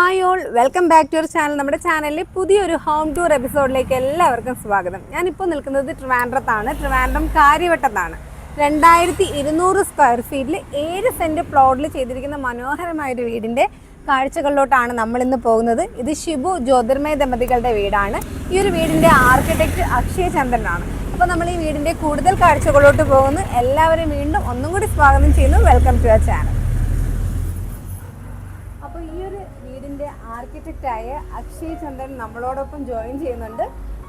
Hi all welcome back to your channel നമ്മുടെ ചാനലിലെ പുതിയൊരു ഹോം ടൂർ എപ്പിസോഡിലേക്ക് എല്ലാവർക്കും സ്വാഗതം. ഞാനിപ്പോൾ നിൽക്കുന്നത് ട്രിവാൻഡ്രത്താണ്. ട്രിവാൻഡ്രം കാര്യവട്ടത്താണ്. രണ്ടായിരത്തി ഇരുന്നൂറ് സ്ക്വയർ ഫീറ്റിൽ ഏഴ് സെന്റ് പ്ലോട്ടിൽ ചെയ്തിരിക്കുന്ന മനോഹരമായൊരു വീടിന്റെ കാഴ്ചകളിലോട്ടാണ് നമ്മൾ ഇന്ന് പോകുന്നത്. ഇത് ഷിബു ജ്യോതിർമയ ദമ്പതികളുടെ വീടാണ്. ഈ ഒരു വീടിന്റെ ആർക്കിടെക്റ്റ് അക്ഷയ ചന്ദ്രനാണ്. അപ്പോൾ നമ്മൾ ഈ വീടിന്റെ കൂടുതൽ കാഴ്ചകളിലോട്ട് പോകുന്നു. എല്ലാവരെയും വീണ്ടും ഒന്നും കൂടി സ്വാഗതം ചെയ്യുന്നു. വെൽക്കം ടു യുവർ ചാനൽ അപ്പോൾ ഈ ഒരു വീടിന്റെ ആർക്കിടെക്റ്റ് ആയ അക്ഷയ് ചന്ദ്രൻ നമ്മളോടൊപ്പം ജോയിൻ ചെയ്യുന്നുണ്ട്.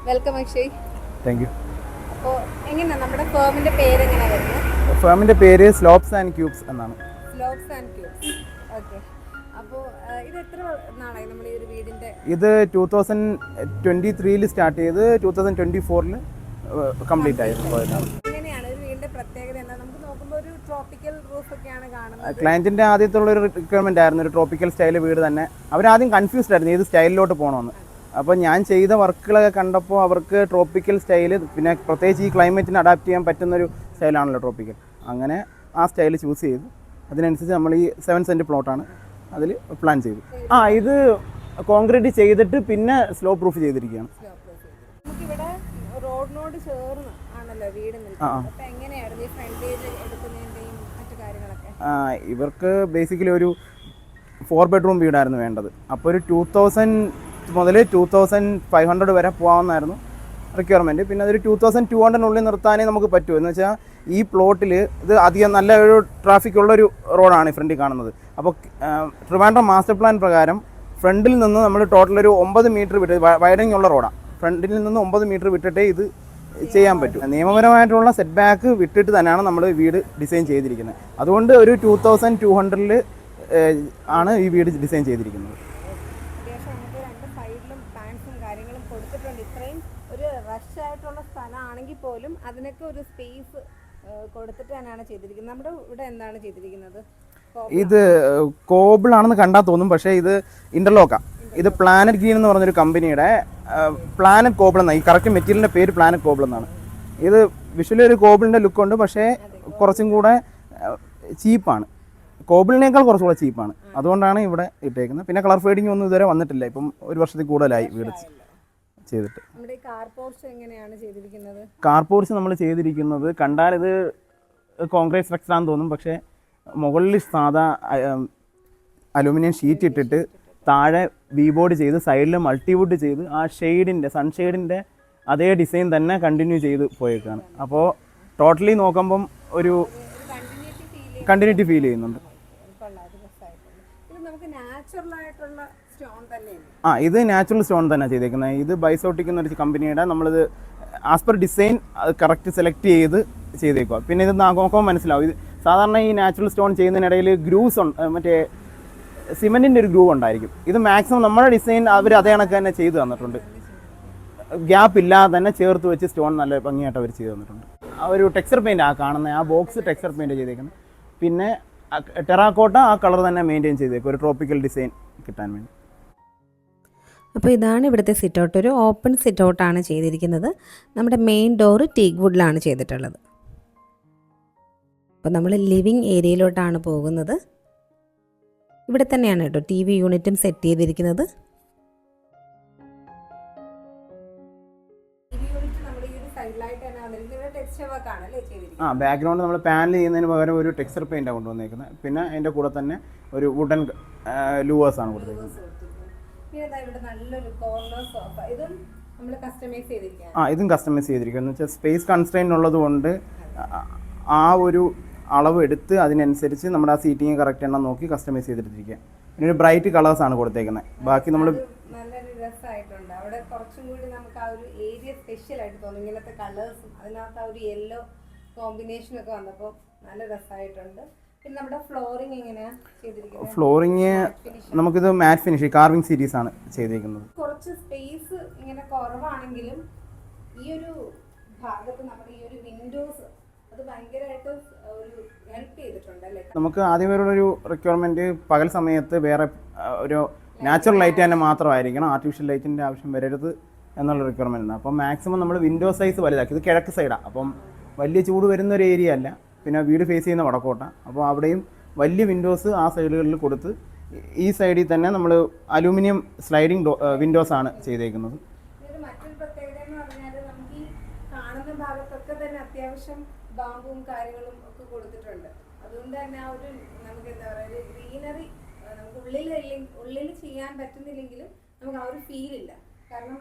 വെൽക്കം അക്ഷയ്. താങ്ക് യു അപ്പോൾ എങ്ങനെയാണ് നമ്മുടെ ഫേമിന്റെ പേര് എങ്ങനെയാണ് വരുന്നത് ഫേമിന്റെ പേര് സ്ലോപ്സ് ആൻഡ് ക്യൂബ്സ് എന്നാണ്. Slopes and cubes. ഓക്കെ. അപ്പോൾ ഇത് എത്ര നാളായി നമ്മൾ ഈ ഒരു വീടിന്റെ? ഇത് ടൂ തൗസൻഡ് ട്വന്റി ത്രീയിൽ സ്റ്റാർട്ട് ചെയ്ത് ടൂ തൗസൻഡ് ട്വന്റി ഫോറിൽ കംപ്ലീറ്റ് ആയിരുന്നു പോയതാണ് എങ്ങനെയാണ് ഒരു വീടിന്റെ പ്രത്യേകത എന്താ നമുക്ക് നോക്കുമ്പോൾ ഒരു ട്രോപ്പിക്കൽ റൂഫ് ഒക്കെയാണ് കാണുന്നത് ക്ലയന്റിന്റെ ആദ്യത്തുള്ള ഒരു റിക്വയർമെന്റ് ആയിരുന്നു ഒരു ട്രോപ്പിക്കൽ സ്റ്റൈൽ വീട് തന്നെ. അവരാദ്യം കൺഫ്യൂസ്ഡ് ആയിരുന്നു ഏത് സ്റ്റൈലിലോട്ട് പോകണമെന്ന് അപ്പോൾ ഞാൻ ചെയ്ത വർക്കുകളൊക്കെ കണ്ടപ്പോൾ അവർക്ക് ട്രോപ്പിക്കൽ സ്റ്റൈൽ പിന്നെ പ്രത്യേകിച്ച് ഈ ക്ലൈമറ്റിന് അഡാപ്റ്റ് ചെയ്യാൻ പറ്റുന്നൊരു സ്റ്റൈലാണല്ലോ ട്രോപ്പിക്കൽ അങ്ങനെ ആ സ്റ്റൈൽ ചൂസ് ചെയ്തു. അതിനനുസരിച്ച് നമ്മൾ ഈ സെവൻ സെന്റ് പ്ലോട്ടാണ് അതിൽ പ്ലാൻ ചെയ്തു. ആ ഇത് കോൺക്രീറ്റ് ചെയ്തിട്ട് പിന്നെ സ്ലോ പ്രൂഫ് ചെയ്തിരിക്കുകയാണ്. റോഡിനോട് ചേർന്ന് ആണല്ലോ വീട് നിൽക്കുന്നത്. അപ്പോൾ എങ്ങനെയായിരുന്നു ഈ ഫ്രണ്ടേജ് എടുക്കുന്നതിന്റെയും മറ്റു കാര്യങ്ങളൊക്കെ ആ, ഇവർക്ക് ബേസിക്കലി ഒരു ഫോർ ബെഡ്റൂം വീടായിരുന്നു വേണ്ടത്. അപ്പോൾ ഒരു ടു തൗസൻഡ് മുതൽ ടു തൗസൻഡ് ഫൈവ് ഹൺഡ്രഡ് വരെ പോകാമെന്നായിരുന്നു റിക്വയർമെന്റ് പിന്നെ അതൊരു ടു തൗസൻഡ് ടു ഹൺഡ്രഡിനുള്ളിൽ നിർത്താനേ നമുക്ക് പറ്റൂ. എന്ന് വെച്ചാൽ ഈ പ്ലോട്ടിൽ ഇത് അധികം നല്ല ഒരു ട്രാഫിക് ഉള്ളൊരു റോഡാണ് ഫ്രണ്ടിൽ കാണുന്നത്. അപ്പോൾ ട്രിവാൻഡ്രം മാസ്റ്റർ പ്ലാൻ പ്രകാരം ഫ്രണ്ടിൽ നിന്ന് നമ്മൾ ടോട്ടൽ ഒരു ഒമ്പത് മീറ്റർ വിട്ട് വയറിംഗ് ഉള്ള റോഡാണ് ഫ്രണ്ടിൽ നിന്ന് ഒമ്പത് മീറ്റർ വിട്ടിട്ടേ ഇത് ചെയ്യാൻ പറ്റും. നിയമപരമായിട്ടുള്ള സെറ്റ് ബാക്ക് വിട്ടിട്ട് തന്നെയാണ് നമ്മൾ വീട് ഡിസൈൻ ചെയ്തിരിക്കുന്നത്. അതുകൊണ്ട് ഒരു ടൂ തൗസൻഡ് ടു ഹൺഡ്രഡിൽ ആണ് ഈ വീട് ഡിസൈൻ ചെയ്തിരിക്കുന്നത്. റഷ് ആയിട്ടുള്ള സ്ഥലമാണെങ്കിൽ പോലും അതിനൊക്കെ ഒരു സ്പേസ് കൊടുത്തിട്ട് തന്നെയാണ് ചെയ്തിരിക്കുന്നത് നമ്മുടെ ഇവിടെ എന്താണ് ചെയ്തിരിക്കുന്നത് ഇത് കോബിളാണെന്ന് കണ്ടാൽ തോന്നും പക്ഷേ ഇത് ഇന്റർലോക്കാണ് ഇത് പ്ലാനറ്റ് ഗ്രീൻ എന്ന് പറഞ്ഞൊരു കമ്പനിയുടെ പ്ലാനറ്റ് കോബിൾ എന്നാണ്. ഈ കറക്റ്റ് മെറ്റീരിയലിന്റെ പേര് പ്ലാനറ്റ് കോബിൾ എന്നാണ്. ഇത് വിഷ്വലി ഒരു കോബിളിന്റെ ലുക്കുണ്ട് പക്ഷേ കുറച്ചും കൂടെ ചീപ്പാണ് കോബിളിനേക്കാൾ കുറച്ചുകൂടെ ചീപ്പാണ് അതുകൊണ്ടാണ് ഇവിടെ ഇട്ടേക്കുന്നത്. പിന്നെ കളർ ഫേഡിങ് ഒന്നും ഇതുവരെ വന്നിട്ടില്ല. ഇപ്പം ഒരു വർഷത്തിൽ കൂടുതലായി വീട് ചെയ്തിട്ട്. കാർ പോർച്ച് നമ്മൾ ചെയ്തിരിക്കുന്നത് കണ്ടാൽ ഇത് കോൺക്രീറ്റ് സ്ട്രക്ചറാന്ന് തോന്നും. പക്ഷേ മുകളിൽ സാധാ അലുമിനിയം ഷീറ്റ് ഇട്ടിട്ട് താഴെ വി ബോർഡ് ചെയ്ത് സൈഡിൽ മൾട്ടിവുഡ് ചെയ്ത് ആ ഷെയ്ഡിന്റെ സൺഷെയ്ഡിന്റെ അതേ ഡിസൈൻ തന്നെ കണ്ടിന്യൂ ചെയ്ത് പോയേക്കാണ്. അപ്പോൾ ടോട്ടലി നോക്കുമ്പം ഒരു കണ്ടിന്യൂറ്റി ഫീൽ ചെയ്യുന്നുണ്ട്. ആ ഇത് നാച്ചുറൽ സ്റ്റോൺ തന്നെ ചെയ്തേക്കുന്നത് ഇത് ബൈസോട്ടിക് എന്നൊരു കമ്പനിയുടെ നമ്മളിത് as per design correct select ചെയ്ത് ചെയ്തേക്കുക പിന്നെ ഇത് നോക്കുമ്പോൾ മനസ്സിലാവും. ഇത് സാധാരണ ഈ നാച്ചുറൽ സ്റ്റോൺ ചെയ്യുന്നതിനിടയിൽ ഗ്രൂസ് ഉണ്ട് മറ്റേ സിമെന്റിന്റെ ഒരു ഗ്രൂവ് ഉണ്ടായിരിക്കും. ഇത് മാക്സിമം നമ്മുടെ ഡിസൈൻ അവർ അതേ കണക്ക് തന്നെ ചെയ്തു തന്നിട്ടുണ്ട്. ഗ്യാപ്പ് ഇല്ലാതെ തന്നെ ചേർത്ത് വെച്ച് സ്റ്റോൺ നല്ല ഭംഗിയായിട്ട് അവർ ചെയ്തു തന്നിട്ടുണ്ട്. ആ ഒരു ടെക്സ്ചർ പെയിന്റ് ആ കാണുന്ന ആ ബോക്സ് ടെക്സ്ചർ പെയിന്റ് ചെയ്തേക്കുന്നത് പിന്നെ ടെറാക്കോട്ട ആ കളർ തന്നെ മെയിന്റെയിൻ ചെയ്തേക്കും ഒരു ട്രോപ്പിക്കൽ ഡിസൈൻ കിട്ടാൻ വേണ്ടി. അപ്പോൾ ഇതാണ് ഇവിടുത്തെ സിറ്റ് ഔട്ട് ഒരു ഓപ്പൺ സിറ്റ് ഔട്ടാണ് ചെയ്തിരിക്കുന്നത്. നമ്മുടെ മെയിൻ ഡോറ് ടീക്ക് വുഡിലാണ് ചെയ്തിട്ടുള്ളത്. അപ്പോൾ നമ്മൾ ലിവിങ് ഏരിയയിലോട്ടാണ് പോകുന്നത്. ഇവിടെ തന്നെയാണ് കേട്ടോ ടി വി യൂണിറ്റും സെറ്റ് ചെയ്തിരിക്കുന്നത്. ആ ബാക്ക്ഗ്രൗണ്ട് നമ്മൾ പാനൽ ചെയ്യുന്നതിന് പകരം ഒരു ടെക്സ്ചർ പെയിന്റാണ് കൊണ്ടുവന്നേക്കുന്നത്. പിന്നെ അതിന്റെ കൂടെ തന്നെ ഒരു വുഡൻ ലൂവേഴ്സ് ആണ് കൊടുത്തേക്കുന്നത്. പിന്നെ ദാ ഇവിടെ നല്ലൊരു കോർണർ സോഫ ഇതും നമ്മൾ കസ്റ്റമൈസ് ചെയ്തിരിക്കുകയാണ്. ആ ഇതും കസ്റ്റമൈസ് ചെയ്തിരിക്കുക എന്ന് വെച്ചാൽ സ്പേസ് കൺസ്ട്രെയിൻ ഉള്ളത് കൊണ്ട് ആ ഒരു അളവ് എടുത്ത് അതിനനുസരിച്ച് നമ്മുടെ ആ സീറ്റിങ് കറക്റ്റ് എണ്ണം നോക്കി കസ്റ്റമൈസ് ചെയ്തിട്ടിരിക്കുക. പിന്നെ ഒരു ബ്രൈറ്റ് കളേഴ്സ് ആണ് കൊടുത്തേക്കുന്നത്. ബാക്കി നമ്മൾ നല്ലൊരു രസമായിട്ടുണ്ട് അവിടെ കുറച്ചും കൂടി നമുക്ക് ആ ഒരു ഏരിയ സ്പെഷ്യൽ ആയിട്ട് തോന്നും. ഇങ്ങനത്തെ കളേഴ്സും അതിനകത്ത് ആ ഒരു യെല്ലോ കോമ്പിനേഷൻ ഒക്കെ വന്നപ്പോൾ നല്ല രസമായിട്ടുണ്ട്. പിന്നെ നമ്മുടെ ചെയ്തിരിക്കുന്നത്? ഫ്ലോറിങ് നമുക്കിത് മാറ്റ് ഫിനിഷ് കാർവിംഗ് സീരീസ് ആണ് ചെയ്തിരിക്കുന്നത് കുറച്ച് സ്പേസ് ഇങ്ങനെ കുറവാണെങ്കിലും ഈ ഒരു ഭാഗത്ത് നമ്മുടെ ഈ ഒരു വിൻഡോസ് നമുക്ക് ആദ്യം ഒരു റിക്വയർമെന്റ് പകൽ സമയത്ത് വേറെ ഒരു നാച്ചുറൽ ലൈറ്റ് തന്നെ മാത്രമായിരിക്കണം. ആർട്ടിഫിഷ്യൽ ലൈറ്റിന്റെ ആവശ്യം വരരുത് എന്നുള്ള റിക്വയർമെന്റ് ഉണ്ട് അപ്പം മാക്സിമം നമ്മൾ വിൻഡോ സൈസ് വലുതാക്കി. ഇത് കിഴക്ക് സൈഡാണ് അപ്പം വലിയ ചൂട് വരുന്ന ഒരു ഏരിയ അല്ല. പിന്നെ വീട് ഫേസ് ചെയ്യുന്ന വടക്കോട്ട. അപ്പോൾ അവിടെയും വലിയ വിൻഡോസ് ആ സൈഡുകളിൽ കൊടുത്ത് ഈ സൈഡിൽ തന്നെ നമ്മൾ അലൂമിനിയം സ്ലൈഡിംഗ് വിൻഡോസ് ആണ് ചെയ്തേക്കുന്നത്. മറ്റൊരു പ്രത്യേകത എന്ന് പറഞ്ഞാൽ നമുക്ക് ഈ കാണുന്ന ഭാഗത്തൊക്കെ തന്നെ അത്യാവശ്യം ബാമ്പും കാര്യങ്ങളും ഒക്കെ കൊടുത്തിട്ടുണ്ട്. അതുകൊണ്ട് തന്നെ ആ ഒരു നമുക്ക് എന്താ പറയുക ഒരു ഗ്രീനറി നമുക്ക് ഉള്ളിൽ ഉള്ളിൽ ചെയ്യാൻ പറ്റുന്നില്ലെങ്കിലും നമുക്ക് ആ ഒരു ഫീൽ ഇല്ല. കാരണം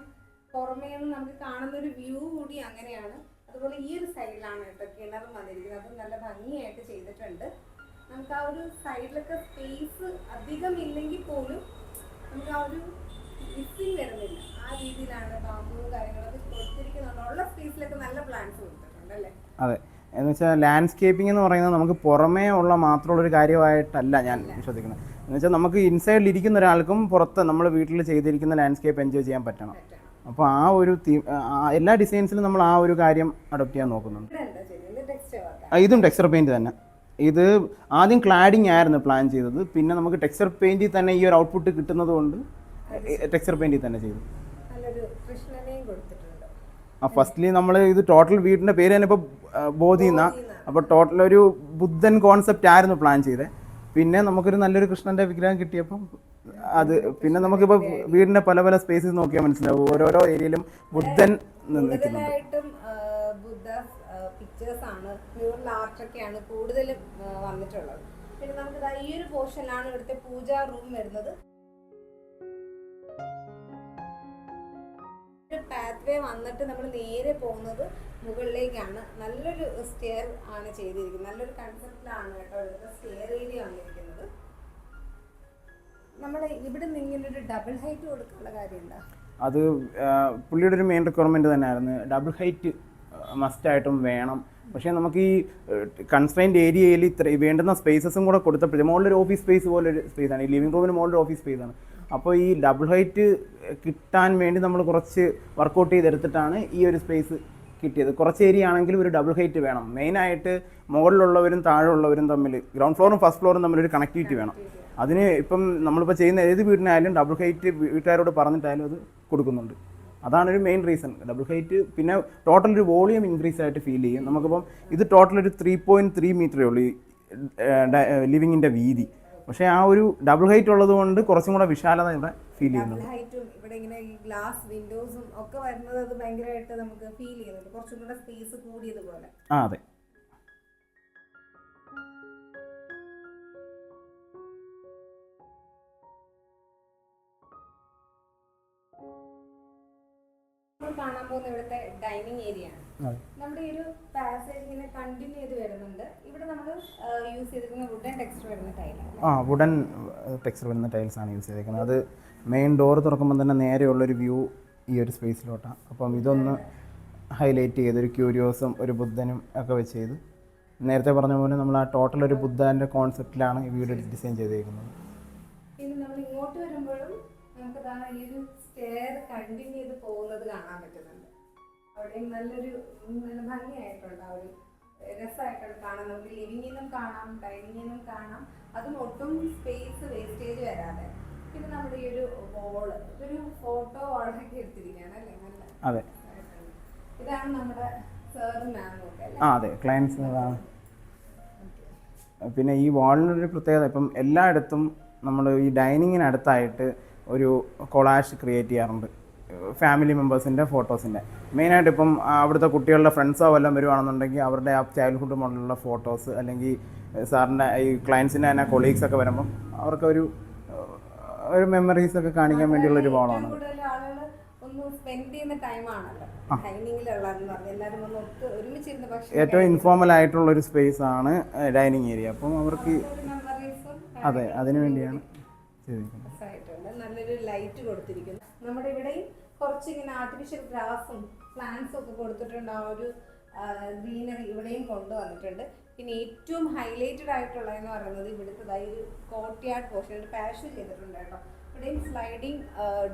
പുറമേ നിന്ന് നമുക്ക് കാണുന്ന ഒരു വ്യൂ കൂടി അങ്ങനെയാണ്. അതുപോലെ ഈ ഒരു സൈഡിലാണ് കേട്ടോ കിണറും വന്നിരിക്കുന്നത്. അതും നല്ല ഭംഗിയായിട്ട് ചെയ്തിട്ടുണ്ട്. നമുക്ക് ആ ഒരു സൈഡിലൊക്കെ സ്പേസ് അധികം ഇല്ലെങ്കിൽ പോലും നമുക്ക് ആ ഒരു മിസ്സിങ് വരുന്നില്ല. ആ രീതിയിലാണ് ബാമ്പുവും കാര്യങ്ങളൊക്കെ കൊടുത്തിരിക്കുന്നുണ്ട് ഉള്ള സ്പേസിലൊക്കെ നല്ല പ്ലാന്റ്സ് കൊടുത്തിട്ടുണ്ട് അല്ലേ? അതെ. എന്ന് വെച്ചാൽ ലാൻഡ്സ്കേപ്പിംഗ് എന്ന് പറയുന്നത് നമുക്ക് പുറമേ ഉള്ള മാത്രമുള്ള ഒരു കാര്യമായിട്ടല്ല ഞാൻ ശ്രദ്ധിക്കുന്നത് എന്ന് വെച്ചാൽ നമുക്ക് ഇൻസൈഡിൽ ഇരിക്കുന്ന ഒരാൾക്കും പുറത്ത് നമ്മൾ വീട്ടിൽ ചെയ്തിരിക്കുന്ന ലാൻഡ്സ്കേപ്പ് എൻജോയ് ചെയ്യാൻ പറ്റണം. അപ്പോൾ ആ ഒരു എല്ലാ ഡിസൈൻസിലും നമ്മൾ ആ ഒരു കാര്യം അഡോപ്റ്റ് ചെയ്യാൻ നോക്കുന്നുണ്ട്. ഇതും ടെക്സ്ചർ പെയിന്റ് തന്നെ. ഇത് ആദ്യം ക്ലാഡിംഗ് ആയിരുന്നു പ്ലാൻ ചെയ്തത്. പിന്നെ നമുക്ക് ടെക്സ്ചർ പെയിന്റിൽ തന്നെ ഈ ഒരു ഔട്ട്പുട്ട് കിട്ടുന്നത് കൊണ്ട് ടെക്സ്ചർ പെയിന്റിൽ തന്നെ ചെയ്തു. ആ ഫസ്റ്റ്ലി നമ്മൾ ഇത് ടോട്ടൽ വീടിന്റെ പേര് തന്നെ ഇപ്പോൾ ബോധി എന്നാ അപ്പോൾ ടോട്ടൽ ഒരു ബുദ്ധൻ കോൺസെപ്റ്റ് ആയിരുന്നു പ്ലാൻ ചെയ്തത് പിന്നെ നമുക്കൊരു നല്ലൊരു കൃഷ്ണന്റെ വിഗ്രഹം കിട്ടിയപ്പം അത് പിന്നെ നമുക്കിപ്പോൾ വീടിന്റെ പല പല സ്പേസസ് നോക്കിയാൽ മനസ്സിലാവും. ഓരോരോ ഏരിയയിലും ബുദ്ധൻ നിൽക്കുന്നുണ്ട്. പിക്ചേഴ്സ് ആണ് കൂടുതലും വന്നിട്ടുള്ളത്. പിന്നെ നമുക്ക് ഈ ഒരു പോർഷനിലാണ് ഇവിടുത്തെ പൂജാ റൂം വരുന്നത്. പാത്വേ വന്നിട്ട് നമ്മൾ നേരെ പോകുന്നത് മുകളിലേക്കാണ്. നല്ലൊരു സ്റ്റെയർ ആണ് ചെയ്തിരിക്കുന്നത്. നല്ലൊരു കൺസെപ്റ്റിലാണ് കേട്ടോ ഇവിടുത്തെ സ്റ്റെയർ ഏരിയ വന്നിരിക്കുന്നത്. നമ്മൾ ഇവിടെ നിന്ന് ഇങ്ങനെ ഒരു ഡബിൾ ഹൈറ്റ് കൊടുക്കാനുള്ള കാര്യം അത് പുള്ളിയുടെ ഒരു മെയിൻ റിക്വയർമെന്റ് തന്നെയായിരുന്നു. ഡബിൾ ഹൈറ്റ് മസ്റ്റായിട്ടും വേണം. പക്ഷേ നമുക്ക് ഈ കൺസ്ട്രെയിൻഡ് ഏരിയയിൽ ഇത്ര വേണ്ടുന്ന സ്പേസസും കൂടെ കൊടുത്തപ്പോഴേ മുകളിലൊരു ഓഫീസ് സ്പേസ് പോലെ ഒരു ആണ്. ഈ ലിവിംഗ് റൂമിന് മുകളിലൊരു ഓഫീസ് സ്പേസ് ആണ്. അപ്പോൾ ഈ ഡബിൾ ഹൈറ്റ് കിട്ടാൻ വേണ്ടി നമ്മൾ കുറച്ച് വർക്കൗട്ട് ചെയ്തെടുത്തിട്ടാണ് ഈ ഒരു സ്പേസ് കിട്ടിയത്. കുറച്ച് ഏരിയ ആണെങ്കിലും ഒരു ഡബിൾ ഹൈറ്റ് വേണം. മെയിനായിട്ട് മുകളിലുള്ളവരും താഴെയുള്ളവരും തമ്മിൽ ഗ്രൗണ്ട് ഫ്ലോറും ഫസ്റ്റ് ഫ്ലോറും തമ്മിൽ ഒരു കണക്ടിവിറ്റി വേണം. അതിന് ഇപ്പം നമ്മളിപ്പോൾ ചെയ്യുന്ന ഏത് വീടിനായാലും ഡബിൾ ഹൈറ്റ് വീട്ടുകാരോട് പറഞ്ഞിട്ടായാലും അത് കൊടുക്കുന്നുണ്ട്. അതാണ് ഒരു മെയിൻ റീസൺ ഡബിൾ ഹൈറ്റ് പിന്നെ ടോട്ടൽ ഒരു വോളിയം ഇൻക്രീസ് ആയിട്ട് ഫീൽ ചെയ്യും. നമുക്കിപ്പം ഇത് ടോട്ടൽ ഒരു ത്രീ പോയിന്റ് ത്രീ മീറ്ററേ ഉള്ളൂ ലിവിങ്ങിന്റെ വീതി. പക്ഷേ ആ ഒരു ഡബിൾ ഹൈറ്റ് ഉള്ളത് കൊണ്ട് കുറച്ചും കൂടെ വിശാലത ഇവിടെ ഫീൽ ചെയ്യുന്നുണ്ട്. ഡബിൾ ഹൈറ്റും ഇവിടെ ഇങ്ങനെ ഈ ഗ്ലാസ് വിൻഡോസും ഒക്കെ വരുന്നത് അത് ഭയങ്കരമായിട്ട് നമുക്ക് ഫീൽ ചെയ്യുന്നുണ്ട്. കുറച്ചും കൂടെ സ്പേസ് കൂടിയതുപോലെ. ആ അതെ. നമ്മൾ കാണാൻ പോകുന്ന ഇവിടുത്തെ ഡൈനിങ് ഏരിയ ആണ്. നമ്മുടെ ഈ ഒരു പാസേജ് ഇങ്ങനെ കണ്ടിന്യൂ ചെയ്ത് വരുന്നുണ്ട്. ഇവിടെ നമ്മൾ യൂസ് ചെയ്തിരിക്കുന്ന വുഡൻ ടെക്സ്ചർ വരുന്ന ടൈലാണ് ആ വുഡൻ ടെക്സ്ചർ വരുന്ന ടൈൽസ് ആണ് യൂസ് ചെയ്തിരിക്കുന്നത് അത് മെയിൻ ഡോർ തുറക്കുമ്പോൾ തന്നെ നേരെയുള്ളൊരു വ്യൂ ഈ ഒരു സ്പേസിലോട്ടാണ് അപ്പം ഇതൊന്ന് ഹൈലൈറ്റ് ചെയ്ത് ഒരു ക്യൂരിയോസും ഒരു ബുദ്ധനും ഒക്കെ വെച്ച് ചെയ്ത് നേരത്തെ പറഞ്ഞ പോലെ നമ്മൾ ആ ടോട്ടൽ ഒരു ബുദ്ധന്റെ കോൺസെപ്റ്റിലാണ് ഈ വീട് ഡിസൈൻ ചെയ്തേക്കുന്നത്. പിന്നെ നമ്മൾ ഇങ്ങോട്ട് വരുമ്പോഴും നമുക്ക് ഈ ഒരു സ്റ്റെയർ കണ്ടിന്യൂ ചെയ്ത് പോകുന്നത് കാണാൻ പറ്റുന്നുണ്ട്. അവിടെയും നല്ലൊരു നല്ല ഭംഗിയായിട്ടുണ്ട്. ആ ഒരു രസമായിട്ടുണ്ട് കാണാൻ. നമുക്ക് ലിവിങ്ങിനും കാണാം ഡൈനിങ്ങിനും കാണാം. അതും ഒട്ടും സ്പേസ് വേസ്റ്റേജ് വരാതെ. പിന്നെ നമ്മുടെ ഈ ഒരു വോൾ ഇതൊരു ഫോട്ടോ വോളൊക്കെ എടുത്തിരിക്കുകയാണ് അല്ലേ? നല്ല അതെ. ഇതാണ് നമ്മുടെ സാറും മാമും ഒക്കെ അല്ലേ? ആ അതെ. ക്ലയൻസ് പിന്നെ ഈ വാളിനൊരു പ്രത്യേകത ഇപ്പം എല്ലായിടത്തും നമ്മൾ ഈ ഡൈനിങ്ങിനടുത്തായിട്ട് ഒരു കൊളാഷ് ക്രിയേറ്റ് ചെയ്യാറുണ്ട്. ഫാമിലി മെമ്പേഴ്സിന്റെ ഫോട്ടോസിന്റെ മെയിനായിട്ട് ഇപ്പം അവിടുത്തെ കുട്ടികളുടെ ഫ്രണ്ട്സോ വല്ലതും വരുവാണെന്നുണ്ടെങ്കിൽ അവരുടെ ആ ചൈൽഡ്ഹുഡ് മോഡലുള്ള ഫോട്ടോസ് അല്ലെങ്കിൽ സാറിന്റെ ഈ ക്ലയൻസിന്റെ തന്നെ കൊളീഗ്സ് ഒക്കെ വരുമ്പം അവർക്കൊരു ഒരു മെമ്മറീസ് ഒക്കെ കാണിക്കാൻ വേണ്ടിയുള്ള ഒരു വാളാണ് ഏറ്റവും ഇൻഫോർമൽ ആയിട്ടുള്ള ഒരു സ്പേസ് ആണ് ഡൈനിങ് ഏരിയ അപ്പം അവർക്ക് അതെ അതിനു വേണ്ടിയാണ്. ചെയ്തിരിക്കുന്നത് നല്ലൊരു ലൈറ്റ് കൊടുത്തിരിക്കുന്നു. നമ്മുടെ ഇവിടെയും കുറച്ച് ഇങ്ങനെ ആർട്ടിഫിഷ്യൽ ഗ്രാസും പ്ലാന്റ്സും ഒക്കെ കൊടുത്തിട്ടുണ്ട്. ആ ഒരു ഗ്രീനറി ഇവിടെയും കൊണ്ടുവന്നിട്ടുണ്ട്. പിന്നെ ഏറ്റവും ഹൈലൈറ്റഡ് ആയിട്ടുള്ള എന്ന് പറയുന്നത് ഇവിടുത്തെ ഒരു കോർട്ട്യാർഡ് പോർഷൻ ഒരു പാഷ് ചെയ്തിട്ടുണ്ട് കേട്ടോ. ഇവിടെയും സ്ലൈഡിങ്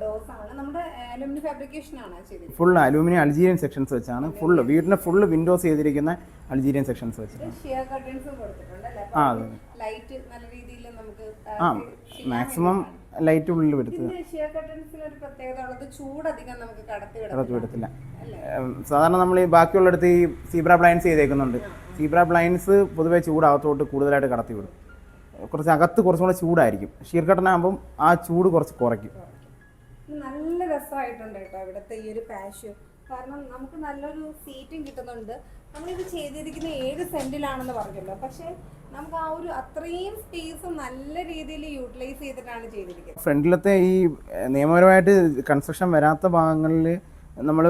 ഡോസ് ആണ്. നമ്മുടെ അലുമിനിയം ഫാബ്രിക്കേഷൻ ആണ് ഫുൾ അലൂമിനിയം അൾജീരിയൻ സെക്ഷൻസ് വെച്ചാണ്. ഫുൾ വീടിന്റെ ഫുള്ള് വിൻഡോസ് ചെയ്തിരിക്കുന്ന അൾജീരിയൻ സെക്ഷൻസ് വെച്ചാണ്. ഷിയർ കർട്ടൻസും കൊടുത്തിട്ടുണ്ട് അല്ലേ? ആ അതെ. ലൈറ്റ് നല്ല രീതിയിൽ നമുക്ക് ആ മാക്സിമം ലൈറ്റ് ഉള്ളിൽ വരുത്തുക. കടത്തി വിടത്തില്ല. സാധാരണ നമ്മൾ ഈ ബാക്കിയുള്ളിടത്ത് ഈ സീബ്ര ബ്ലൈൻസ് ചെയ്തേക്കുന്നുണ്ട്. സീബ്ര ബ്ലൈൻസ് പൊതുവേ ചൂടാകത്തോട്ട് കൂടുതലായിട്ട് കടത്തി വിടും. കുറച്ച് അകത്ത് കുറച്ചും കൂടെ ചൂടായിരിക്കും. ഷീർ കട്ടൺ ആകുമ്പം ആ ചൂട് കുറച്ച് കുറയ്ക്കും. നല്ല രസമായിട്ടുണ്ട് കേട്ടോ ഇവിടുത്തെ ഈ ഒരു പാഷ്യൂ കാരണം നമുക്ക് നല്ലൊരു സീറ്റും കിട്ടുന്നുണ്ട്. നമ്മളിത് ചെയ്തിരിക്കുന്ന ഏഴ് സെന്റിലാണെന്ന് പറഞ്ഞല്ലോ. പക്ഷെ നമുക്ക് ആ ഒരു അത്രയും സ്പേസ് നല്ല രീതിയിൽ യൂട്ടിലൈസ് ചെയ്തിട്ടാണ് ചെയ്തിരിക്കുന്നത്. ഫ്രണ്ടിലത്തെ ഈ നിയമപരമായിട്ട് കൺസ്ട്രക്ഷൻ വരാത്ത ഭാഗങ്ങളിൽ നമ്മൾ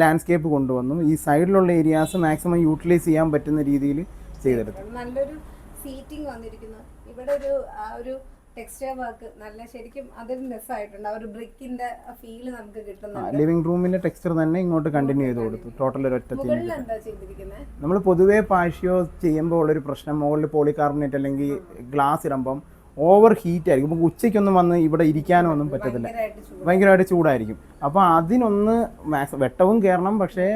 ലാൻഡ്സ്കേപ്പ് കൊണ്ടുവന്നു. ഈ സൈഡിലുള്ള ഏരിയാസ് മാക്സിമം യൂട്ടിലൈസ് ചെയ്യാൻ പറ്റുന്ന രീതിയിൽ ചെയ്തെടുത്തു. നല്ലൊരു സീറ്റിംഗ് വന്നിരിക്കുന്നു. ഇവിടെ ഒരു ആ ഒരു ടെക്സ്ചർ വർക്ക് നല്ല ശരിക്കും അതൊരു രസമായിട്ടുണ്ട് ആ ഒരു ബ്രിക്കിന്റെ ഫീൽ നമുക്ക് കിട്ടുന്നുണ്ട്. ലിവിംഗ് റൂമിന്റെ ടെക്സ്ചർ തന്നെ ഇങ്ങോട്ട് കണ്ടിന്യൂ ചെയ്ത് കൊടുത്തു. ടോട്ടൽ ഒരു ഒറ്റ നമ്മൾ പൊതുവേ പാഷ്യോ ചെയ്യുമ്പോൾ ഉള്ളൊരു പ്രശ്നം മുകളിൽ പോളികാർബണേറ്റ് അല്ലെങ്കിൽ ഗ്ലാസ് ഇടുമ്പം ഓവർ ഹീറ്റ് ആയിരിക്കും. നമുക്ക് ഉച്ചയ്ക്കൊന്നും വന്ന് ഇവിടെ ഇരിക്കാനോ ഒന്നും പറ്റത്തില്ല. ഭയങ്കരമായിട്ട് ചൂട്. ചൂടായിരിക്കും. അപ്പോൾ അതിനൊന്ന് മാക്സ് വെട്ടവും കയറണം പക്ഷേ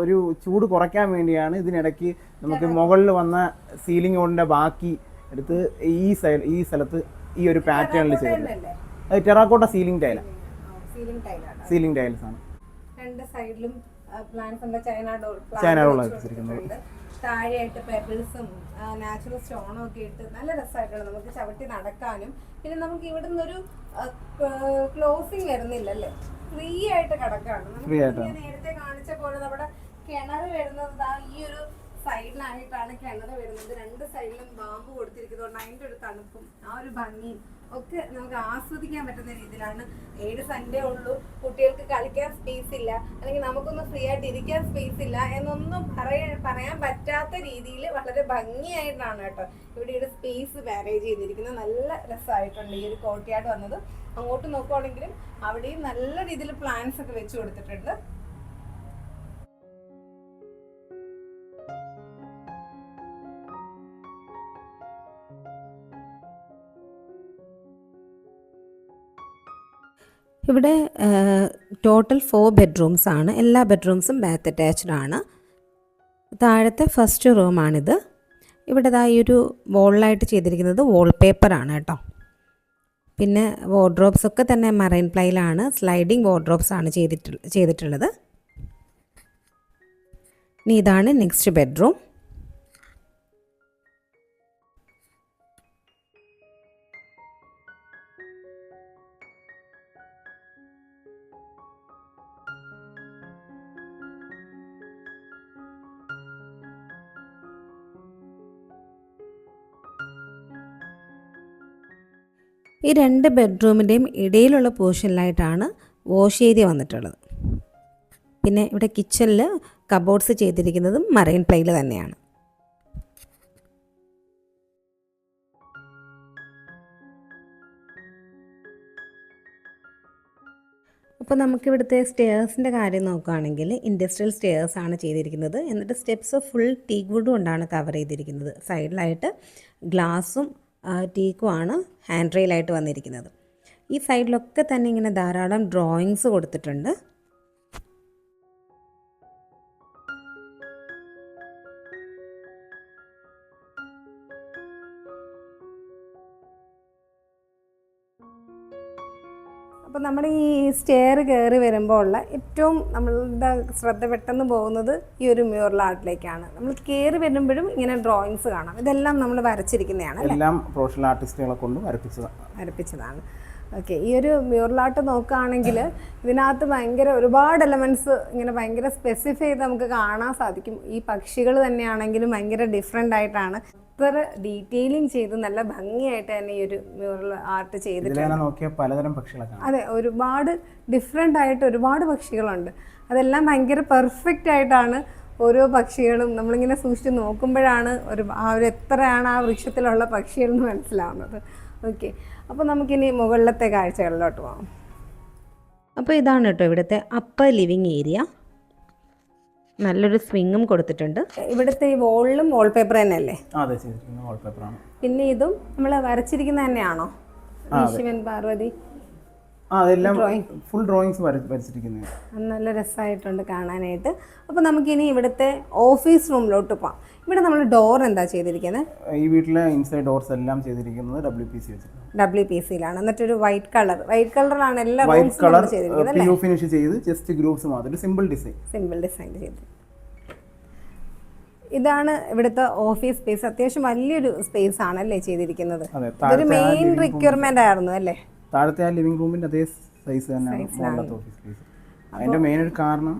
ഒരു ചൂട് കുറയ്ക്കാൻ വേണ്ടിയാണ് ഇതിനിടയ്ക്ക് നമുക്ക് മുകളിൽ വന്ന സീലിംഗ് ഓടിന്റെ ബാക്കി എടുത്ത് ഈ സൈഡ് ഈ സ്ഥലത്ത് ഈ ഒരു പാറ്റേണിൽ ചെയ്തത്. അല്ലേ? അത് ടെറാക്കോട്ട സീലിംഗ് ടൈലാണ് സീലിംഗ് ടൈൽസ് ആണ്. രണ്ട് സൈഡിലും ചൈന ഡോൾ ചൈന വെച്ചിരിക്കുന്നത്. താഴെയായിട്ട് പെബിൾസും നാച്ചുറൽ സ്റ്റോണും ഒക്കെ ഇട്ട് നല്ല രസമായിട്ടുണ്ട്. നമുക്ക് ചവിട്ടി നടക്കാനും പിന്നെ നമുക്ക് ഇവിടെ നിന്നൊരു ക്ലോസിങ് വരുന്നില്ലല്ലേ ഫ്രീ ആയിട്ട് കിടക്കാണ്. നമുക്ക് നേരത്തെ കാണിച്ച പോലെ നമ്മുടെ കിണർ വരുന്നത് ഈ ഒരു സൈഡിലായിട്ടാണ് കിണർ വരുന്നത്. രണ്ട് സൈഡിലും ബാമ്പ് കൊടുത്തിരിക്കുന്നതുകൊണ്ട് അതിന്റെ ഒരു തണുപ്പും ആ ഒരു ഭംഗിയും ഒക്കെ നമുക്ക് ആസ്വദിക്കാൻ പറ്റുന്ന രീതിയിലാണ്. ഏഴ് സൺഡേ ഉള്ളൂ. കുട്ടികൾക്ക് കളിക്കാൻ സ്പേസ് ഇല്ല. അല്ലെങ്കിൽ നമുക്കൊന്ന് ഫ്രീ ആയിട്ട് ഇരിക്കാൻ സ്പേസ് ഇല്ല എന്നൊന്നും പറയാൻ പറയാൻ പറ്റാത്ത രീതിയിൽ വളരെ ഭംഗിയായിട്ടാണ് കേട്ടോ ഇവിടെ ഒരു സ്പേസ് മാനേജ് ചെയ്തിരിക്കുന്നത്. നല്ല രസമായിട്ടുണ്ട് ഈ ഒരു കോട്ടയാട് വന്നത്. അങ്ങോട്ട് നോക്കുവാണെങ്കിലും അവിടെയും നല്ല രീതിയിൽ പ്ലാന്റ്സ് ഒക്കെ വെച്ച് കൊടുത്തിട്ടുണ്ട്. ഇവിടെ ടോട്ടൽ ഫോർ ബെഡ്റൂംസ് ആണ്. എല്ലാ ബെഡ്റൂംസും ബാത്ത് അറ്റാച്ച്ഡ് ആണ്. താഴത്തെ ഫസ്റ്റ് റൂമാണിത് ഇവിടെ ദാ ഈ ഒരു വോളിലായിട്ട് ചെയ്തിരിക്കുന്നത് വാൾപേപ്പറാണ് കേട്ടോ. പിന്നെ വാർഡ്രോബ്സ് ഒക്കെ തന്നെ മറൈൻ പ്ലൈയിലാണ് സ്ലൈഡിങ് വാർഡ്രോബ്സ് ആണ് ചെയ്തിട്ട് ചെയ്തിട്ടുള്ളത്. ഇനി ഇതാണ് നെക്സ്റ്റ് ബെഡ്റൂം ഈ രണ്ട് ബെഡ്റൂമിന്റെയും ഇടയിലുള്ള പോർഷനിലായിട്ടാണ് വാഷ് ഏരിയ വന്നിട്ടുള്ളത്. പിന്നെ ഇവിടെ കിച്ചണിൽ കബോർഡ്സ് ചെയ്തിരിക്കുന്നതും മറൈൻ പ്ലൈയിൽ തന്നെയാണ്. അപ്പോൾ നമുക്കിവിടുത്തെ സ്റ്റെയർസിന്റെ കാര്യം നോക്കുകയാണെങ്കിൽ ഇൻഡസ്ട്രിയൽ സ്റ്റെയർസ് ആണ് ചെയ്തിരിക്കുന്നത്. എന്നിട്ട് സ്റ്റെപ്സ് ഫുൾ ടീക്ക് വുഡ് കൊണ്ടാണ് കവർ ചെയ്തിരിക്കുന്നത്. സൈഡിലായിട്ട് ഗ്ലാസും ടീക്കും ആണ് ഹാൻഡ് റെയിലായിട്ട് വന്നിരിക്കുന്നത്. ഈ സൈഡിലൊക്കെ തന്നെ ഇങ്ങനെ ധാരാളം ഡ്രോയിങ്സ് കൊടുത്തിട്ടുണ്ട്. നമ്മുടെ ഈ സ്റ്റെയർ കയറി വരുമ്പോൾ ഉള്ള ഏറ്റവും നമ്മളുടെ ശ്രദ്ധ പെട്ടെന്ന് പോകുന്നത് ഈ ഒരു മ്യൂറൽ ആർട്ടിലേക്കാണ് നമ്മൾ കയറി വരുമ്പോഴും ഇങ്ങനെ ഡ്രോയിങ്സ് കാണാം. ഇതെല്ലാം നമ്മൾ വരച്ചിരിക്കുന്നതാണ് എല്ലാം പ്രൊഫഷണൽ ആർട്ടിസ്റ്റുകളെ കൊണ്ട് വരപ്പിച്ചതാണ് വരപ്പിച്ചതാണ്. ഓക്കെ ഈ ഒരു മ്യൂറൽ ആർട്ട് നോക്കുകയാണെങ്കിൽ ഇതിനകത്ത് ഭയങ്കര ഒരുപാട് എലമെന്റ്സ് ഇങ്ങനെ ഭയങ്കര സ്പെസിഫൈ ചെയ്ത് നമുക്ക് കാണാൻ സാധിക്കും. ഈ പക്ഷികൾ തന്നെയാണെങ്കിലും ഭയങ്കര ഡിഫറെന്റ് ആയിട്ടാണ്. ഇത്ര ഡീറ്റെയിലിംഗ് ചെയ്ത് നല്ല ഭംഗിയായിട്ട് തന്നെ ഈ ഒരു മ്യൂറൽ ആർട്ട് ചെയ്തിട്ടുണ്ട്. പലതരം പക്ഷികളൊക്കെ അതെ ഒരുപാട് ഡിഫറെന്റ് ആയിട്ട് ഒരുപാട് പക്ഷികളുണ്ട്. അതെല്ലാം ഭയങ്കര പെർഫെക്റ്റ് ആയിട്ടാണ് ഓരോ പക്ഷികളും നമ്മളിങ്ങനെ സൂക്ഷിച്ച് നോക്കുമ്പോഴാണ് ഒരു ആ ഒരു എത്രയാണ് ആ വൃക്ഷത്തിലുള്ള പക്ഷികൾ എന്ന് മനസ്സിലാവുന്നത്. ഓക്കെ അപ്പോൾ നമുക്കിനി മുകളിലത്തെ കാഴ്ചകളിലോട്ട് പോകാം അപ്പോൾ ഇതാണ് കേട്ടോ ഇവിടുത്തെ അപ്പർ ലിവിങ് ഏരിയ നല്ലൊരു സ്വിങ്ങും കൊടുത്തിട്ടുണ്ട്. ഇവിടുത്തെ ഈ വോളിലും വാൾപേപ്പർ തന്നെയല്ലേ? ആ അതെ ചെയ്തിരിക്കുന്ന വാൾപേപ്പറാണ് പിന്നെ ഇതും നമ്മൾ വരച്ചിരിക്കുന്ന തന്നെയാണോ? ശിവൻ പാർവതി? ആ അതെല്ലാം ഫുൾ ഡ്രോയിങ്സ് വരച്ചിരിക്കുന്നത് നല്ല രസമായിട്ടുണ്ട് കാണാനായിട്ട്. അപ്പോൾ നമുക്കിനി ഇവിടുത്തെ ഓഫീസ് റൂമിലോട്ട് പോകാം ഇവിടെ നമ്മൾ ഡോർ എന്താ ചെയ്തിരിക്കുന്നത് ഈ വീട്ടിലെ ഇൻസൈഡ് ഡോർസ് എല്ലാം ചെയ്തിരിക്കുന്നത് W P C W P സിയിലാണ് എന്നിട്ടൊരു വൈറ്റ് കളർ വൈറ്റ് കളറിലാണ് എല്ലാ വൈറ്റ് കളർ ഫിനിഷ് ചെയ്ത് ജസ്റ്റ് ഗ്രൂപ്പ്സ് മാത്രം. സിമ്പിൾ ഡിസൈൻ സിമ്പിൾ ഡിസൈൻ ചെയ്ത്. ഇതാണ് ഇവിടുത്തെ ഓഫീസ് സ്പേസ് അത്യാവശ്യം വലിയൊരു സ്പേസ് ആണല്ലേ ചെയ്തിരിക്കുന്നത്? ആ മെയിൻ റിക്വയർമെന്റ് ആയിരുന്നു അല്ലേ? താഴത്തെ ആ ലിവിംഗ് റൂമിന്റെ അതേ സൈസ് തന്നെയാണ് മുകളിലത്തെ ഓഫീസ് സ്പേസ് അതിന്റെ മെയിൻ ഒരു കാരണം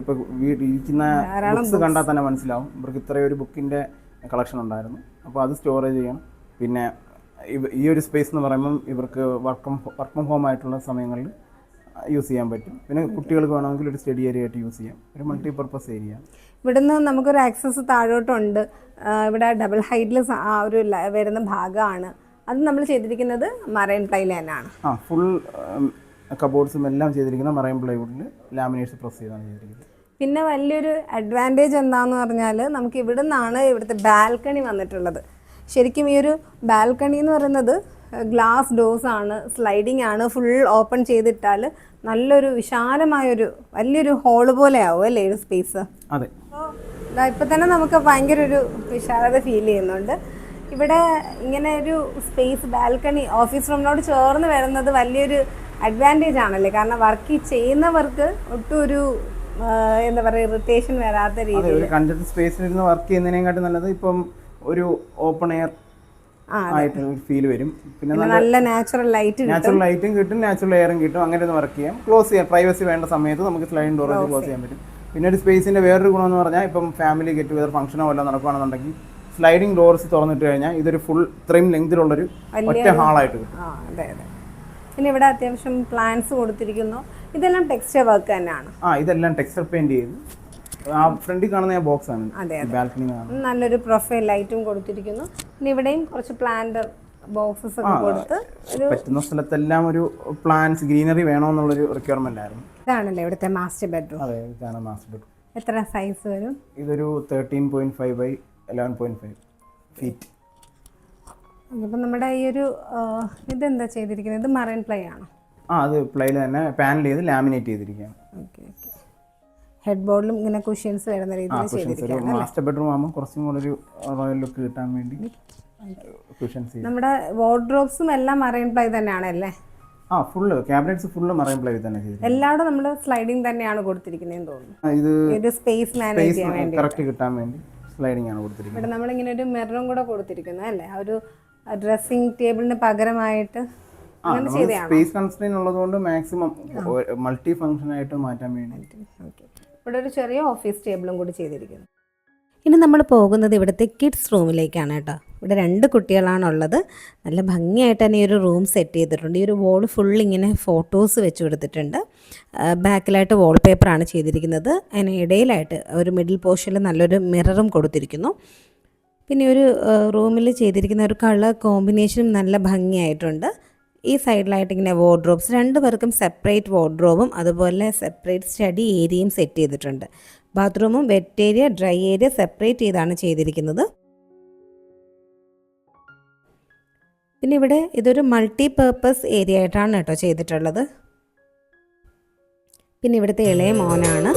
ഇപ്പൊ ഇരിക്കുന്ന ബുക്സ് കണ്ടാൽ തന്നെ മനസ്സിലാവും. ഇവർക്ക് ഇത്രയും ഒരു ബുക്കിന്റെ കളക്ഷൻ ഉണ്ടായിരുന്നു. അപ്പോൾ അത് സ്റ്റോറേജ് ചെയ്യണം. പിന്നെ ഈ ഒരു സ്പേസ് എന്ന് പറയുമ്പം ഇവർക്ക് വർക്ക് വർക്ക് ഫ്രം ഹോം ആയിട്ടുള്ള സമയങ്ങളിൽ യൂസ് ചെയ്യാൻ പറ്റും. പിന്നെ കുട്ടികൾക്ക് വേണമെങ്കിൽ ഒരു സ്റ്റഡി ഏരിയ ആയിട്ട് യൂസ് ചെയ്യാം. ഒരു മൾട്ടിപർപ്പസ് ഏരിയ ഇവിടുന്ന് നമുക്കൊരു ആക്സസ് താഴോട്ടുണ്ട്. ഇവിടെ ഡബിൾ ഹൈറ്റിൽ ആ ഒരു വരുന്ന ഭാഗമാണ്. അത് നമ്മൾ ചെയ്തിരിക്കുന്നത് മറൈൻ പ്ലൈയിൽ തന്നെയാണ് ആ ഫുൾ കബോർഡ്സും എല്ലാം ചെയ്തിരിക്കുന്ന മറൈൻ പ്ലൈവുഡിൽ ലാമിനേഷൻ പ്രസ് ചെയ്താണ് ചെയ്തിരിക്കുന്നത്. പിന്നെ വലിയൊരു അഡ്വാന്റേജ് എന്താന്ന് പറഞ്ഞാൽ നമുക്ക് ഇവിടെ നിന്നാണ് ഇവിടുത്തെ ബാൽക്കണി വന്നിട്ടുള്ളത്. ശരിക്കും ഈ ഒരു ബാൽക്കണി എന്ന് പറയുന്നത് ഗ്ലാസ് ഡോസ് ആണ് സ്ലൈഡിങ് ആണ് ഫുൾ ഓപ്പൺ ചെയ്തിട്ടാൽ നല്ലൊരു വിശാലമായൊരു വലിയൊരു ഹോൾ പോലെ ആവും അല്ലേ ഒരു സ്പേസ് അതെ. അപ്പോൾ ഇപ്പം തന്നെ നമുക്ക് ഭയങ്കര ഒരു വിശാലത ഫീൽ ചെയ്യുന്നുണ്ട്. ഇവിടെ ഇങ്ങനെ ഒരു സ്പേസ് ബാൽക്കണി ഓഫീസ് റൂമിനോട് ചേർന്ന് വരുന്നത് വലിയൊരു അഡ്വാന്റേജ് ആണല്ലേ? കാരണം വർക്ക് ചെയ്യുന്നവർക്ക് ഒട്ടും ഒരു എന്താ പറയുക ഇറിറ്റേഷൻ വരാത്ത രീതിയിൽ ഒരു കണ്ടന്റ് സ്പേസിൽ ഇരുന്ന് വർക്ക് ചെയ്യുന്നതിനെക്കാട്ടും നല്ലത് ഇപ്പം ഒരു ഓപ്പൺ എയർ ആ ആയിട്ടുള്ള ഫീൽ വരും. പിന്നെ നല്ല നാച്ചുറൽ ലൈറ്റ് കിട്ടും. നാച്ചുറൽ ലൈറ്റും കിട്ടും നാച്ചുറൽ എയറും കിട്ടും. അങ്ങനെ ഒന്ന് വർക്ക് ചെയ്യാം. ക്ലോസ് ചെയ്യാം. പ്രൈവസി വേണ്ട സമയത്ത് നമുക്ക് സ്ലൈഡിംഗ് ഡോർ ക്ലോസ് ചെയ്യാൻ പറ്റും. പിന്നെ ഒരു സ്പേസിന്റെ വേറൊരു എന്ന് പറഞ്ഞാൽ ഇപ്പം ഫാമിലി ഗെറ്റ് ടുഗദർ ഫംഗ്ഷനോ വല്ലതും നടക്കുകയാണെന്നുണ്ടെങ്കിൽ സ്ലൈഡിംഗ് ഡോർസ് തുറന്നിട്ട് കഴിഞ്ഞാൽ ഇതൊരു ഫുൾ ഇത്രയും ലെങ്തിലുള്ളൊരു ഒറ്റ ഹാളായിട്ട് കിട്ടും. പിന്നെ ഇവിടെ അത്യാവശ്യം പ്ലാന്റ്സ് കൊടുത്തിരിക്കുന്നു. ഇതെല്ലാം ടെക്സ്ചർ വർക്ക് തന്നെയാണ്. ആ ഇതെല്ലാം ടെക്സ്ചർ പെയിന്റ് ചെയ്ത് ആ ഫ്രണ്ടിൽ കാണുന്ന ബോക്സ് ആണ്. അതെ, ബാൽക്കണി നല്ലൊരു പ്രൊഫൈൽ ലൈറ്റും കൊടുത്തിരിക്കുന്നു. പിന്നെ ഇവിടെയും കുറച്ച് പ്ലാന്റ് ബോക്സസ് ഒക്കെ കൊടുത്ത് പറ്റുന്ന സ്ഥലത്തെല്ലാം ഒരു പ്ലാന്റ്സ് ഗ്രീനറി വേണമെന്നുള്ളൊരു റിക്വയർമെന്റ് ആയിരുന്നു. ഇതാണല്ലേ ഇവിടുത്തെ മാസ്റ്റർ ബെഡ്റൂം അതെ ഇതാണ് മാസ്റ്റർ ബെഡ്റൂം എത്ര സൈസ് വരും? ഇതൊരു thirteen point five by eleven point five feet അപ്പം നമ്മുടെ ഈ ഒരു ഇതെന്താ ചെയ്തിരിക്കുന്നത്? ഇത് മറൈൻ പ്ലൈ ആണോ? ആ അത് പ്ലൈയിൽ തന്നെ പാനൽ ചെയ്ത് ലാമിനേറ്റ് ചെയ്തിരിക്കുകയാണ്. Okay okay. ഹെഡ് ബോർഡിലും ഇങ്ങനെ കുഷ്യൻസ് വരുന്ന രീതിയിൽ ചെയ്തിരിക്കുകയാണ് മാസ്റ്റർ ബെഡ്റൂം ആകുമ്പോൾ കുറച്ചും കൂടെ ഒരു റോയൽ ലുക്ക് കിട്ടാൻ വേണ്ടി കുഷ്യൻസ് നമ്മുടെ വാർഡ്രോബ്സും എല്ലാം മറൈൻ പ്ലൈ തന്നെയാണ് അല്ലേ? ആ full cabinets full marine ply തന്നെ എല്ലായിടും നമ്മൾ സ്ലൈഡിംഗ് തന്നെയാണ് കൊടുത്തിരിക്കുന്നതെന്ന് തോന്നുന്നു. ഇത് സ്പേസ് മാനേജ് ചെയ്യാൻ വേണ്ടി കറക്റ്റ് കിട്ടാൻ വേണ്ടി സ്ലൈഡിംഗ് ആണ് കൊടുത്തിരിക്കുന്നത്. ഇവിടെ നമ്മളിങ്ങനെ ഒരു മിററും കൂടെ കൊടുത്തിരിക്കുന്നത് അല്ലേ? ആ ഒരു ഡ്രസ്സിങ് ടേബിളിന് പകരമായിട്ട് സ്പേസ് കൺസ്ട്രെയിൻ ഉള്ളതുകൊണ്ട് മാക്സിമം മൾട്ടി ഫംഗ്ഷൻ ആയിട്ട് മാറ്റാൻ വേണ്ടി. ഓക്കെ ഇവിടെ ഒരു ചെറിയ ഓഫീസ് ടേബിളും കൂടി ചെയ്തിരിക്കുന്നു. ഇനി നമ്മൾ പോകുന്നത് ഇവിടുത്തെ കിഡ്സ് റൂമിലേക്കാണ് കേട്ടോ. ഇവിടെ രണ്ട് കുട്ടികളാണുള്ളത്. നല്ല ഭംഗിയായിട്ട് തന്നെ ഈ ഒരു റൂം സെറ്റ് ചെയ്തിട്ടുണ്ട്. ഈ ഒരു വോൾ ഫുൾ ഇങ്ങനെ ഫോട്ടോസ് വെച്ച് കൊടുത്തിട്ടുണ്ട്. ബാക്കിലായിട്ട് വാൾപേപ്പറാണ് ചെയ്തിരിക്കുന്നത്. അതിന് ഇടയിലായിട്ട് ഒരു മിഡിൽ പോർഷനിൽ നല്ലൊരു മിററും കൊടുത്തിരിക്കുന്നു. പിന്നെ ഒരു റൂമിൽ ചെയ്തിരിക്കുന്ന ഒരു കളർ കോമ്പിനേഷനും നല്ല ഭംഗിയായിട്ടുണ്ട്. ഈ സൈഡിലായിട്ട് ഇങ്ങനെ വാർഡ്രോബ്സ് രണ്ട് പേർക്കും സെപ്പറേറ്റ് വാർഡ്രോബും അതുപോലെ സെപ്പറേറ്റ് സ്റ്റഡി ഏരിയയും സെറ്റ് ചെയ്തിട്ടുണ്ട്. ബാത്റൂമും wet area dry area separate ചെയ്താണ് ചെയ്തിരിക്കുന്നത്. പിന്നെ ഇവിടെ ഇതൊരു മൾട്ടി പേർപ്പസ് ഏരിയ ആയിട്ടാണ് കേട്ടോ ചെയ്തിട്ടുള്ളത്. പിന്നെ ഇവിടുത്തെ ഇളയ മോനാണ്.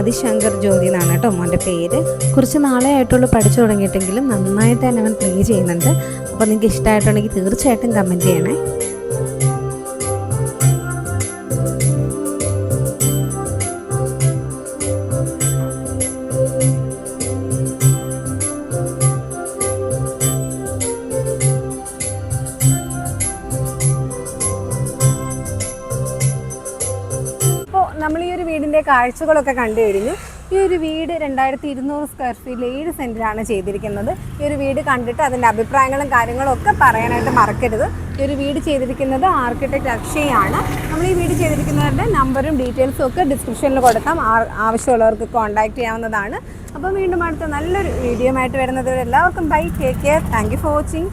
ആദിശങ്കർ ജ്യോതി എന്നാണ് കേട്ടോ മോന്റെ പേര്. കുറച്ച് നാളെ ആയിട്ടുള്ളൂ പഠിച്ചു തുടങ്ങിയിട്ടെങ്കിലും നന്നായിട്ട് തന്നെ അവൻ പ്ലേ ചെയ്യുന്നുണ്ട്. അപ്പോൾ നിങ്ങൾക്ക് ഇഷ്ടമായിട്ടുണ്ടെങ്കിൽ തീർച്ചയായിട്ടും കമന്റ് ചെയ്യണേ. നമ്മൾ ഈ ഒരു വീടിന്റെ കാഴ്ചകളൊക്കെ കണ്ടു കഴിഞ്ഞു. ഈ ഒരു വീട് രണ്ടായിരത്തി ഇരുന്നൂറ് സ്ക്വയർ ഫീറ്റിൽ ഏഴ് സെന്റിലാണ് ചെയ്തിരിക്കുന്നത്. ഈ ഒരു വീട് കണ്ടിട്ട് അതിന്റെ അഭിപ്രായങ്ങളും കാര്യങ്ങളും ഒക്കെ പറയാനായിട്ട് മറക്കരുത്. ഈ ഒരു വീട് ചെയ്തിരിക്കുന്നത് ആർക്കിടെക്ട് അക്ഷയാണ്. നമ്മൾ ഈ വീട് ചെയ്തിരിക്കുന്നവരുടെ നമ്പറും ഡീറ്റെയിൽസും ഒക്കെ ഡിസ്ക്രിപ്ഷനിൽ കൊടുക്കാം. ആവശ്യമുള്ളവർക്ക് കോൺടാക്ട് ചെയ്യാവുന്നതാണ്. അപ്പോൾ വീണ്ടും അടുത്ത നല്ലൊരു വീഡിയോ ആയിട്ട് വരുന്നതുവരെ എല്ലാവർക്കും bye take care thank for watching